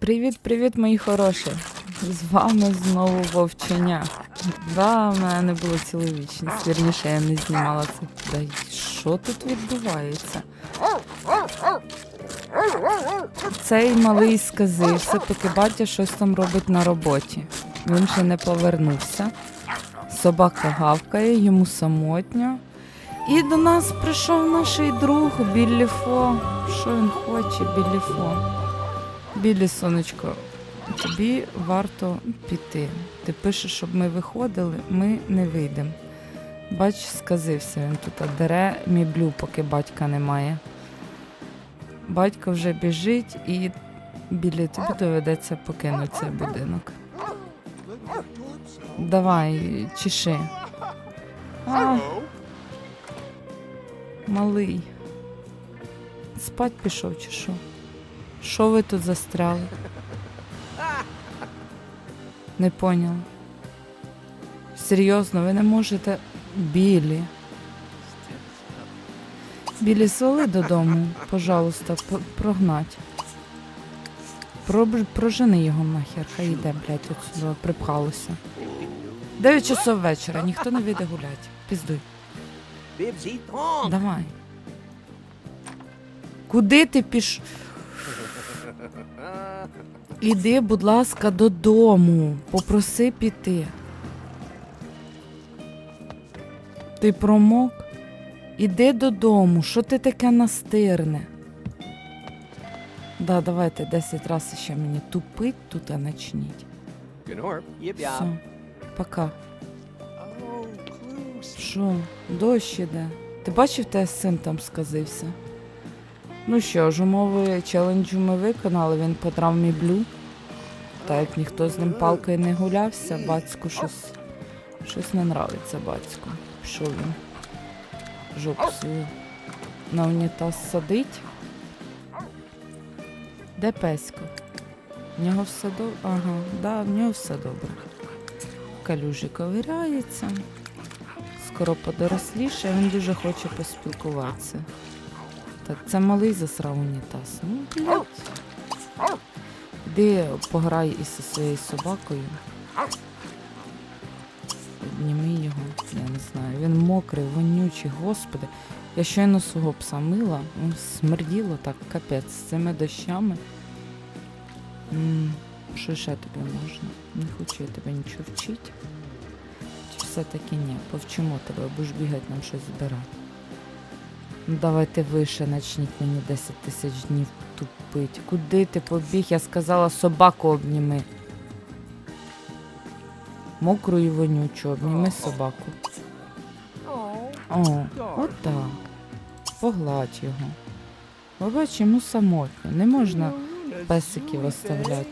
Привіт-привіт, мої хороші! З вами знову вовчення. Да, в мене не було цілу вічність. Вірніше, я не знімала це. Да що тут відбувається? Цей малий сказився, поки батя щось там робить на роботі. Він ще не повернувся. Собака гавкає, йому самотньо. І до нас прийшов наш друг Біллі Фо. Що він хоче, Біллі Фо? Білі, сонечко, тобі варто піти. Ти пишеш, щоб ми виходили, ми не вийдемо. Бач, сказився він тут, дере міблю, поки батька немає. Батько вже біжить і білі тобі доведеться покинути цей будинок. Давай, чеши. А, малий. Спать пішов чи що? Що ви тут застряли? Не поняла. Серйозно, ви не можете. Білі. Білі, свали додому, пожалуйста, прогнать. Про, прожени його нахер, хай йде, блядь, отсюди припхалося. Дев'ять часов вечора, ніхто не вийде гулять. Піздуй. Давай. Куди ти піш? Іди, будь ласка, додому. Попроси піти. Ти промок? Іди додому. Що ти таке настирне? Да, давайте 10 разів ще мені тупить тут, а начніть. Все. Пока. Oh. Що, дощ іде. Ти бачив, те син там сказився? Ну що ж, умови челенджу ми виконали, він подрав міблю. Та як ніхто з ним палкою не гулявся, батьку щось, щось не нравиться батьку. Що він? Жопу свою на унітаз садить. Де песько? В нього все добре? Ага, да, в нього все добре. Калюжі ковиряється. Скоро подоросліше, він дуже хоче поспілкуватися. Так, це малий засрав унітаз. Ну, блядь. Іди пограй із своєю собакою. Обніми його, я не знаю. Він мокрий, вонючий, господи. Я щойно свого пса мила, він смерділо так, капець, з цими дощами. Що ще тобі можна? Не хочу я тебе нічого вчити. Чи все-таки ні? Повчимо тебе, будеш бігати нам щось збирати. Ну давайте вище начніть мені 10 тисяч днів тупить. Куди ти побіг? Я сказала собаку обніми. Мокру і вонючу, обніми собаку. О, отак. Погладь його. Побач, йому самотньо. Не можна песиків оставляти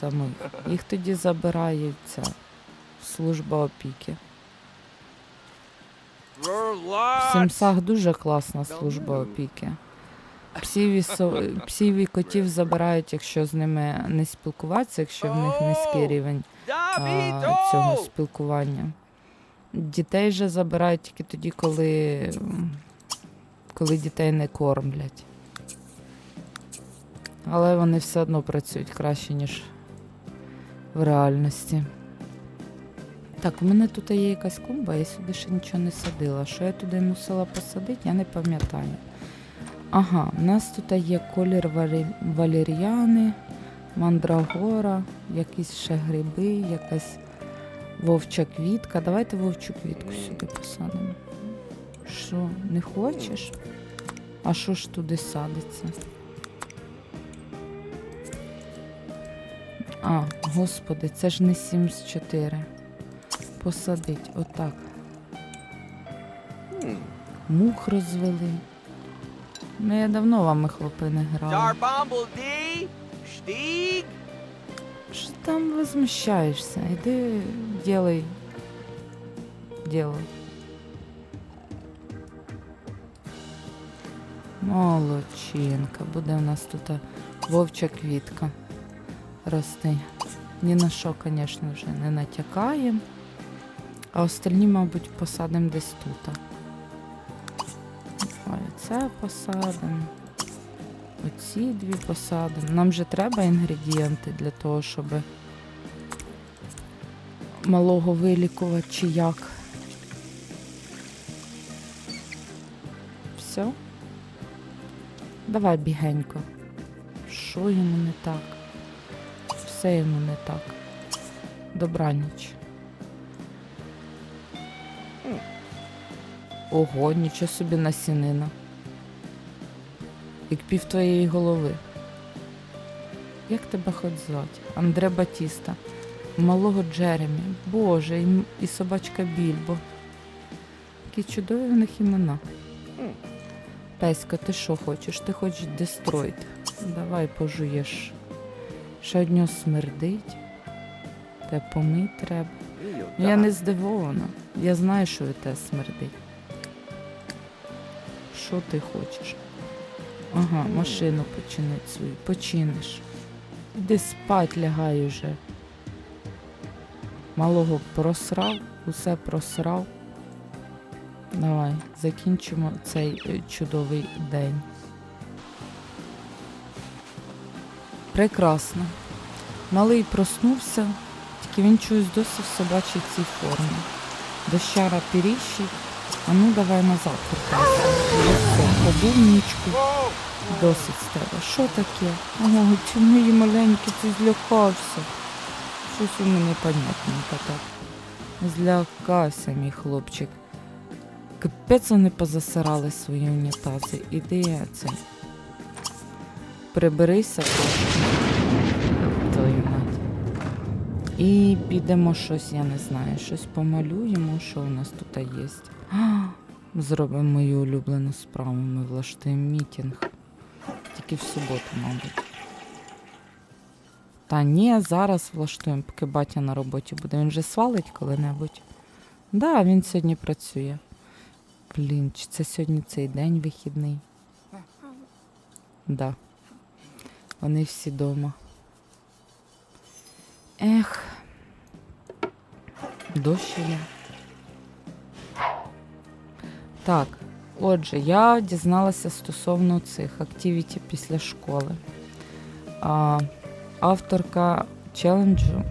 самих. Їх тоді забирає ця служба опіки. В Сімсах дуже класна служба опіки. Псів і, со... Псів і котів забирають, якщо з ними не спілкуватися, якщо в них низький рівень а, цього спілкування. Дітей же забирають тільки тоді, коли, коли дітей не кормлять. Але вони все одно працюють краще, ніж в реальності. Так, у мене тут є якась клумба, я сюди ще нічого не садила. Що я туди мусила посадити, я не пам'ятаю. Ага, у нас тут є колір валі... валір'яни, мандрагора, якісь ще гриби, якась вовча квітка. Давайте вовчу квітку сюди посадимо. Що, не хочеш? А що ж туди садиться? А, господи, це ж не 74. Посадить, Отак. Мух розвели. Ну, я давно вами, хлопи, не грали. Що там возмущаєшся? Іди ділай. діло. Молодчинка. Буде у нас тут вовча квітка. Рости. Ні на що, звісно, вже не натякаємо. А остальні, мабуть, посадимо десь тут. Ой, це посадимо. Оці дві посадимо. Нам же треба інгредієнти для того, щоб малого вилікувати чи як. Все? Давай бігенько. Що йому не так? Все йому не так. Добраніч. Ого, нічого собі насінина. Як пів твоєї голови. Як тебе хоч звати? Андре Батіста. Малого Джеремі. Боже, і, і собачка Більбо. Які чудові в них імена. Песько, ти що хочеш? Ти хочеш дестройт. Давай пожуєш. Ще од нього смердить. Те помить треба. Я не здивована. Я знаю, що від тебе смердить. Що ти хочеш? Ага, машину починить свою. Починиш. Іди спать лягай уже. Малого просрав, усе просрав. Давай, закінчимо цей е, чудовий день. Прекрасно. Малий проснувся, тільки він чогось досі в собачій цій формі. Дощара піріщить. А ну давай назад вертайся. Побув нічку. Досить з тебе. Що таке? Ого, чи мої маленькі, ти злякався. Щось у мене непонятненько так. Злякався, мій хлопчик. Капець вони позасирали свої унітази. Іди це. Приберися. Твою мать. І підемо щось, я не знаю, щось помалюємо, що у нас тут є. Зробимо мою улюблену справу. Ми влаштуємо мітінг. Тільки в суботу, мабуть. Та ні, зараз влаштуємо, поки батя на роботі буде. Він вже свалить коли-небудь. Да, він сьогодні працює. Блін, чи це сьогодні цей день вихідний? Да. Вони всі дома. Ех. Дощ іде. Так, отже, я дізналася стосовно цих активіті після школи. А, авторка челенджу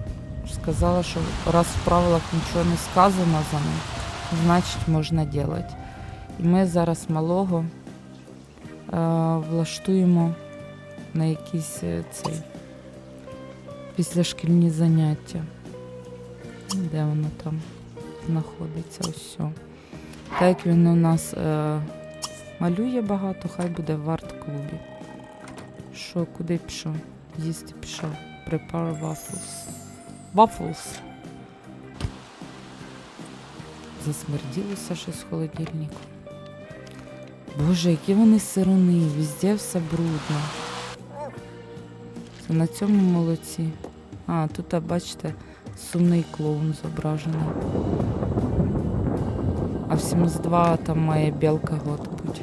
сказала, що раз в правилах нічого не сказано за них, значить можна робити. І ми зараз малого е, влаштуємо на якісь е, цей післяшкільні заняття. Де воно там знаходиться? Ось. Так як він у нас е, малює багато, хай буде в арт-клубі. Що, куди пішов? Їсти пішов. Prepare waffles. Waffles. Засмерділося щось в холодильнику. Боже, які вони сирони, везде все брудно. Це на цьому молодці. А, тут, бачите, сумний клоун зображений. В 72 там має білка год бути.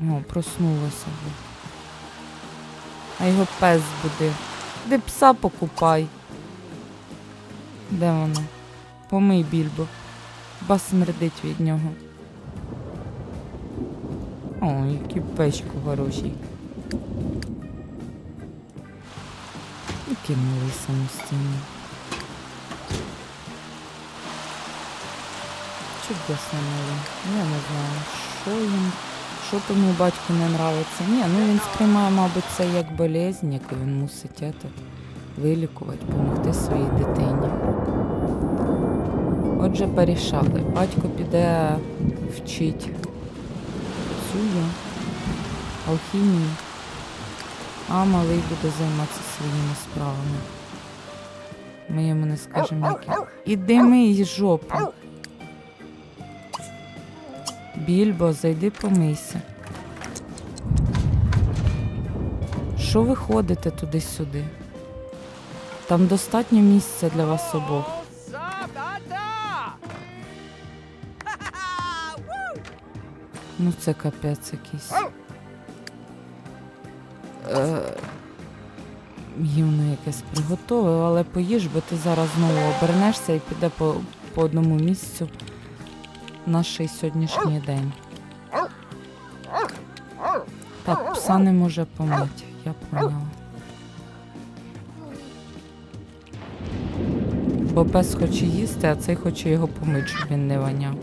О, проснулася. А його пес буде. Де пса покупай. Де воно? Помий більбо. Ба смердить від нього. О, який печко хороший. Який малий самостійний. Чудесно малий. Я не знаю, що їм, що тому батьку не нравиться. Ні, ну він сприймає, мабуть, це як болезнь, яку він мусить ето, вилікувати, допомогти своїй дитині. Отже, порішали. Батько піде вчить цю алхімію, а малий буде займатися своїми справами. Ми йому не скажемо, які. Іди мий жопу. Більбо, зайди помийся. Що ви ходите туди-сюди? Там достатньо місця для вас обох. Ну це капець якийсь. Е, гівно якесь приготовив, але поїж, бо ти зараз знову обернешся і піде по, по одному місцю наш сьогоднішній день. Так, пса не може помити, я поняла. Бо пес хоче їсти, а цей хоче його помити, щоб він не воняв.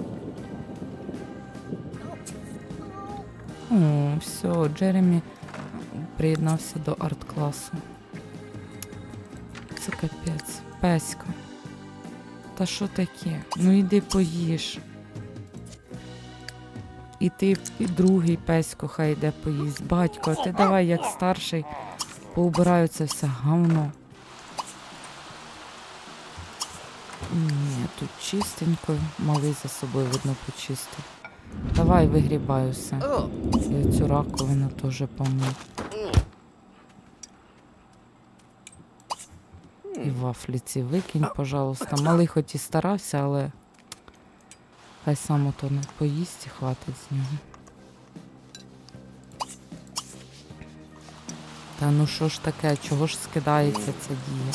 О, все, Джеремі приєднався до арт-класу. Це капець. Песька. Та що таке? Ну йди поїж. І ти, і другий песько хай йде поїсть. Батько, ти давай як старший поубираю це все гавно. Ні, тут чистенько, малий за собою видно почистив. Давай вигрібай усе. Ugh. І цю раковину теж помив. І вафлі ці викинь, пожалуйста. Малий хоч і старався, але хай сам ото не поїсть і хватить з нього. Та ну що ж таке, чого ж скидається ця дія?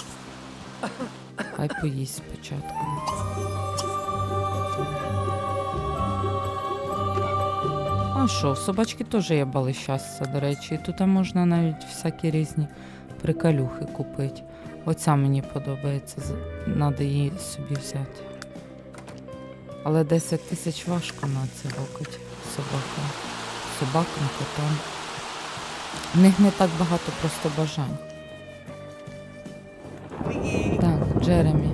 Хай поїсть спочатку. А що, в собачки теж є балищастя, до речі. І тут можна навіть всякі різні приколюхи купити. Оця мені подобається, треба її собі взяти. Але 10 тисяч важко на це локоть собакам. Собакам, котам. В них не так багато просто бажань. Так, Джеремі.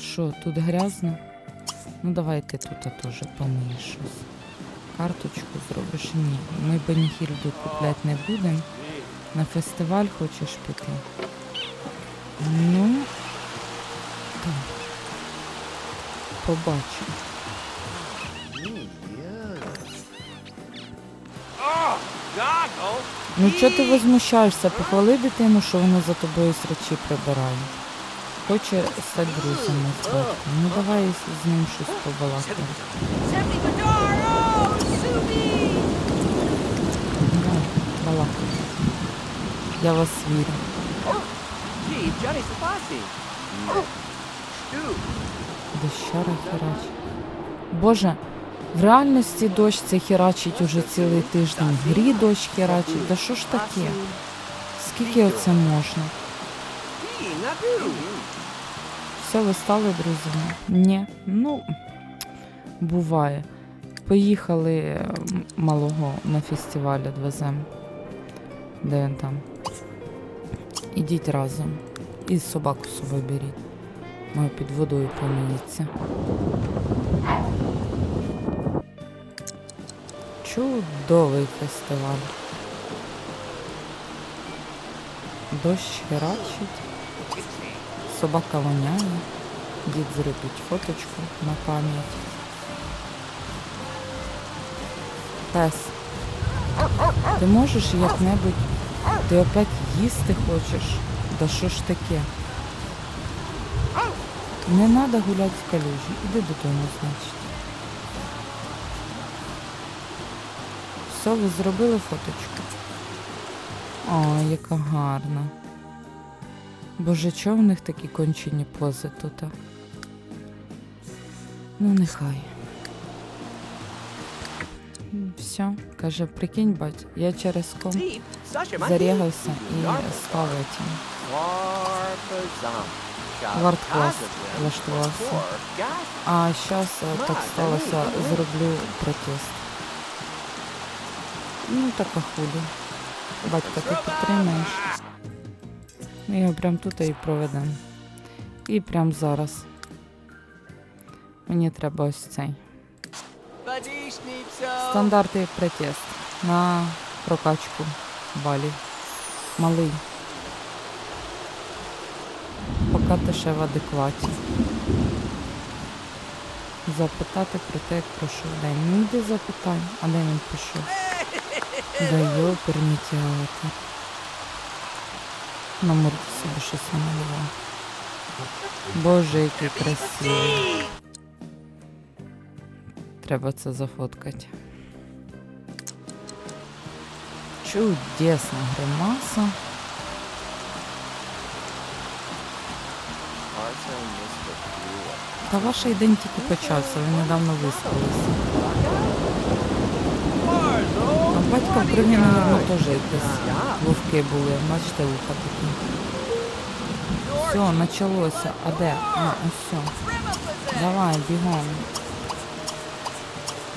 Що, тут грязно? Ну давай ти тут теж помиєш щось. Карточку зробиш? Ні. Ми Беніхільду купляти не будемо. На фестиваль хочеш піти? Ну. Так. Побачу. Oh. Ну чого ти возмущаєшся? Похвали дитину, що вона за тобою з речі прибирає. Хоче стати друзями з. Ну давай з ним щось. Да, балакай. Я вас вірю. Дощара херач. Боже, в реальності дощ це херачить уже цілий тиждень. В грі дощ херачить. Да що ж таке? Скільки оце можна? Все, ви стали друзями? Ні. Ну, буває. Поїхали малого на фестиваль відвеземо. Де він там? Ідіть разом. І собаку з собою беріть. Маю під водою поміється. Чудовий фестиваль. Дощ херачить. Собака воняє. Дід зробить фоточку на пам'ять. Пес. Ти можеш як-небудь. Ти опять їсти хочеш? Да що ж таке? Не треба гуляти в калюжі. Іди додому, значить. Все, ви зробили фоточку? О, яка гарна. Боже, чого в них такі кончені пози тут? Ну, нехай. Все, каже, прикинь, бать, я через ком зарягався і став этим. Вард-клас влаштувався. А зараз так сталося, зроблю протест. Ну, так а худі. Батька, ти підтримаєш. Ми його прям тут і проведемо. І прям зараз. Мені треба ось цей. Стандартний протест на прокачку балів. Малий. Поки ти ще в адекваті. Запитати про те, як пройшов день. Йди запитай, а де він пішов? Да йоперні театр. На собі щось намалював. Боже, який красивий. Треба це зафоткати. Чудесна гримаса. Та ваш день тільки почався, ви недавно виспалися. А собака в криві, мабуть, якісь вовки були. Бачите, вуха такі. Все, почалося. А де? А, ось все. Давай, бігом.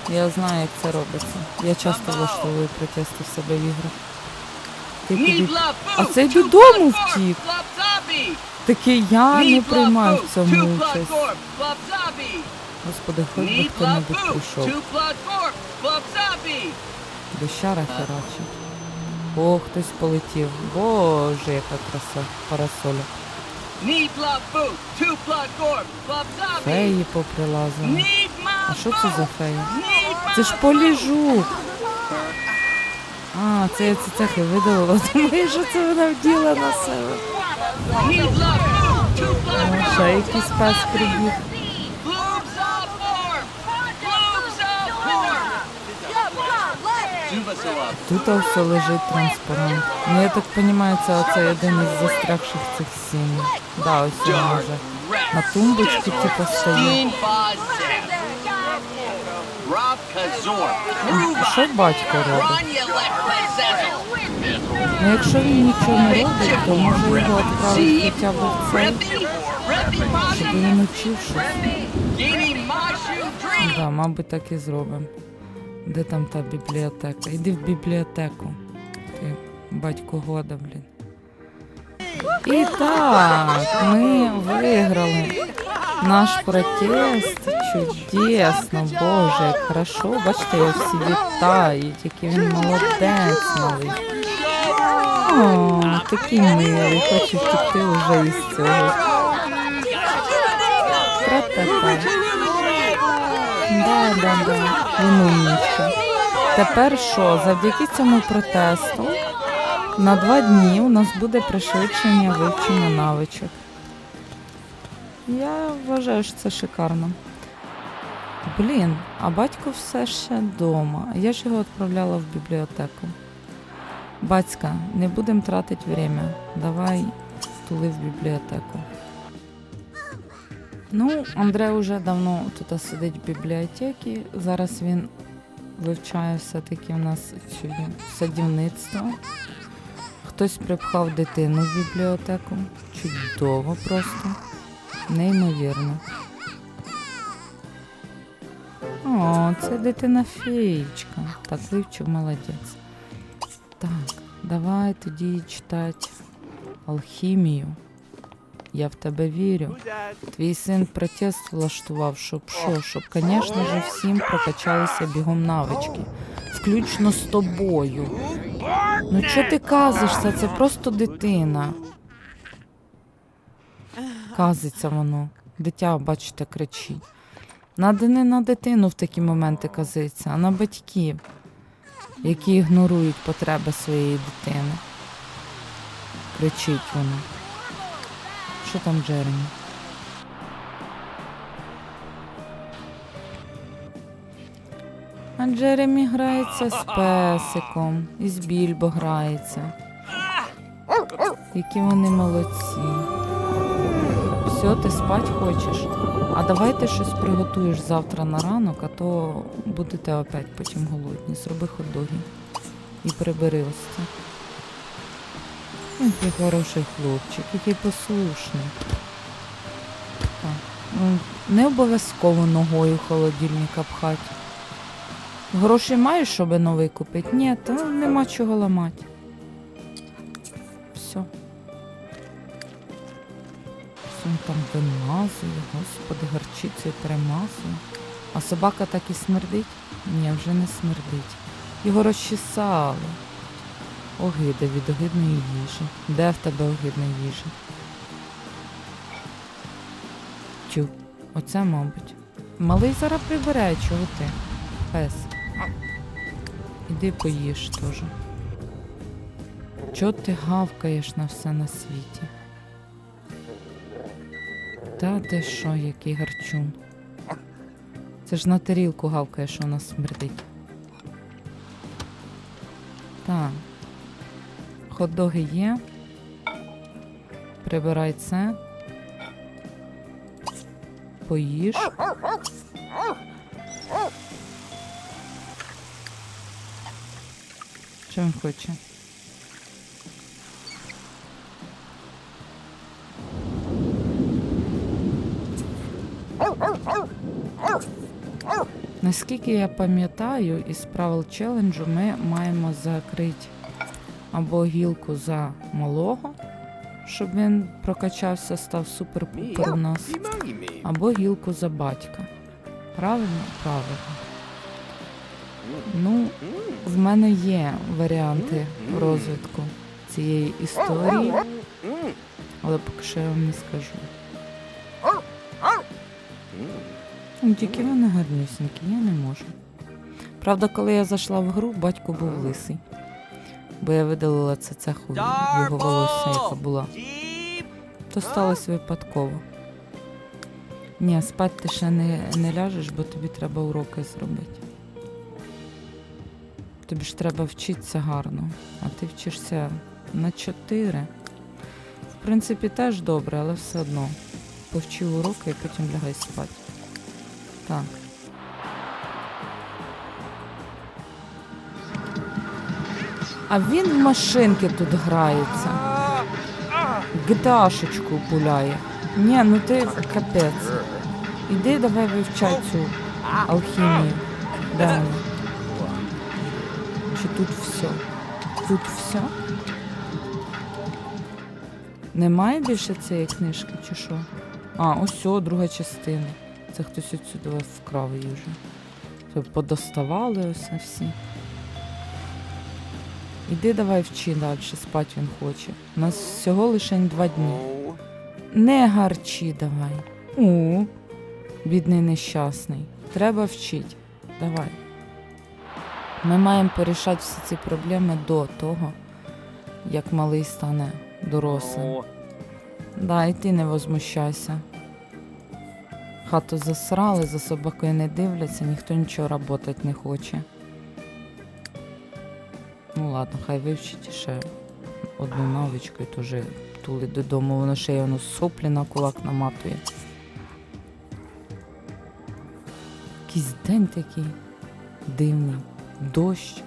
Я знаю, як це робиться. Я часто влаштовую протести в себе в іграх. Ти куди? А цей додому втік. Такий я не приймаю в цьому участь. Господи, хоч би хто-небудь прийшов. Дощара херачить. О, хтось полетів. Боже, яка краса парасоля. Феї поприлазили. А що це за феї? Це ж поліжук. А, це я ці цехи видалила. Думаю, що це вона вділа на себе. О, ще якийсь пес прибіг. Тут все лежить транспарант. Ну я так розумію, це оцей один із застрягших цих сімей. Да, ось він може. На тумбочку типу стоїть. Що батько робить? Ну якщо він нічого не робить, то може його відправити хоча б в цей, щоб він учив щось. Да, мабуть, так і зробимо. Де там та бібліотека? Іди в бібліотеку. Ти батько года, блін. І так, ми виграли наш протест. Чудесно, боже, як хорошо. Бачите, його всі вітають, який він молодець малий. О, такий милий, хочу втекти вже із цього. Тра-та-та. Да, да, да. Він умнічка. Тепер що? Завдяки цьому протесту на два дні у нас буде пришвидшення вивчення навичок. Я вважаю, що це шикарно. Блін, а батько все ще вдома. Я ж його відправляла в бібліотеку. Батька, не будемо тратити время. Давай тули в бібліотеку. Ну, Андрей вже давно тут сидить в бібліотеці. Зараз він вивчає все-таки у нас садівництво. Хтось припхав дитину в бібліотеку. Чудово просто. Неймовірно. О, це дитина феєчка. Так, вивчив, молодець. Так, давай тоді читати алхімію. Я в тебе вірю. Твій син протест влаштував, щоб що? Щоб, звісно ж, всім прокачалися бігом навички. Включно з тобою. Ну чого ти казишся? Це просто дитина. Казиться воно. Дитя, бачите, кричить. Надо не на дитину в такі моменти казиться, а на батьків, які ігнорують потреби своєї дитини. Кричить воно. Що там Джеремі? А Джеремі грається з песиком, і з більбо грається. Які вони молодці. Все, ти спать хочеш? А давай ти щось приготуєш завтра на ранок, а то будете опять потім голодні. Зроби хот-доги і прибери ось це. Який хороший хлопчик, який послушний. Так. Ну, не обов'язково ногою холодильника пхати. Гроші маєш, щоб новий купити? Ні, то нема чого ламати. Він там вимазує, господи, гарчицею перемазує. А собака так і смердить? Ні, вже не смердить. Його розчесали. Огида від огидної їжі. Де в тебе огидна їжа? Чу, оце, мабуть. Малий зараз прибирає, чого ти? Пес. Іди поїж теж. Чого ти гавкаєш на все на світі? Та ти що, який гарчун? Це ж на тарілку гавкає, що вона смердить. Так. Хот-доги є. Прибирай це. Поїж. Що він хоче? Наскільки я пам'ятаю, із правил челенджу ми маємо закрити або гілку за малого, щоб він прокачався, став супер-пупер у нас, або гілку за батька. Правильно? Правильно. Ну, в мене є варіанти розвитку цієї історії, але поки що я вам не скажу. Тільки вони гарнюсінькі, я не можу. Правда, коли я зайшла в гру, батько був лисий. Бо я видалила це цеху його волосся, яка була. То сталося випадково. Ні, спати ти ще не, не ляжеш, бо тобі треба уроки зробити. Тобі ж треба вчитися гарно, а ти вчишся на 4. В принципі, теж добре, але все одно. Повчив уроки і потім лягай спати. Так. А він в машинки тут грається. Гдашечку пуляє. Ні, ну ти капець. Іди давай вивчай цю алхімію. Де? Чи тут все? Тут все? Немає більше цієї книжки, чи що? А, ось о, друга частина. Це хтось отсюди вкрав її вже. Це подоставали ось всі. Іди давай вчи далі, спать він хоче. У нас всього лише два дні. Не гарчи давай. О, бідний нещасний. Треба вчити. Давай. Ми маємо порішати всі ці проблеми до того, як малий стане дорослим. Да, і ти не возмущайся. Хату засрали, за собакою не дивляться, ніхто нічого робити не хоче. Ну ладно, хай вивчить ще одну навичку і теж тулить додому, воно ще й воно соплі на кулак наматує. Якийсь день такий дивний, дощ.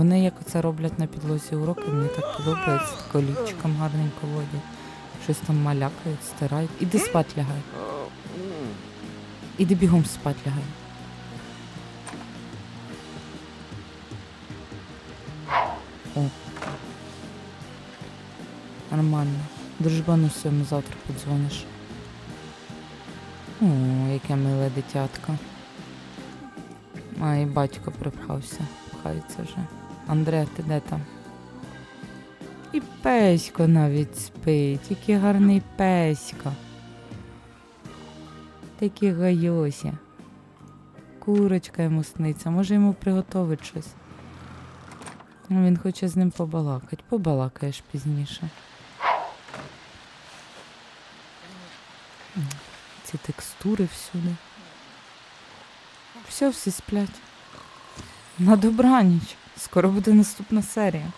Вони як це роблять на підлозі уроки, мені так подобається. Колічком гарненько водять. Щось там малякають, стирають. Іди спать лягай. Іди бігом спать лягай. О. Нормально. Дружбану своєму завтра подзвониш. О, яке миле дитятко. А, і батько припхався. Пхається вже. Андре, ти де там? І песько навіть спить, який гарний песько. Такий гайося. Курочка йому сниться, може йому приготовить щось. Ну, Він хоче з ним побалакати. Побалакаєш пізніше. Ці текстури всюди. Все, всі сплять. На добраніч. Скоро буде наступна серія.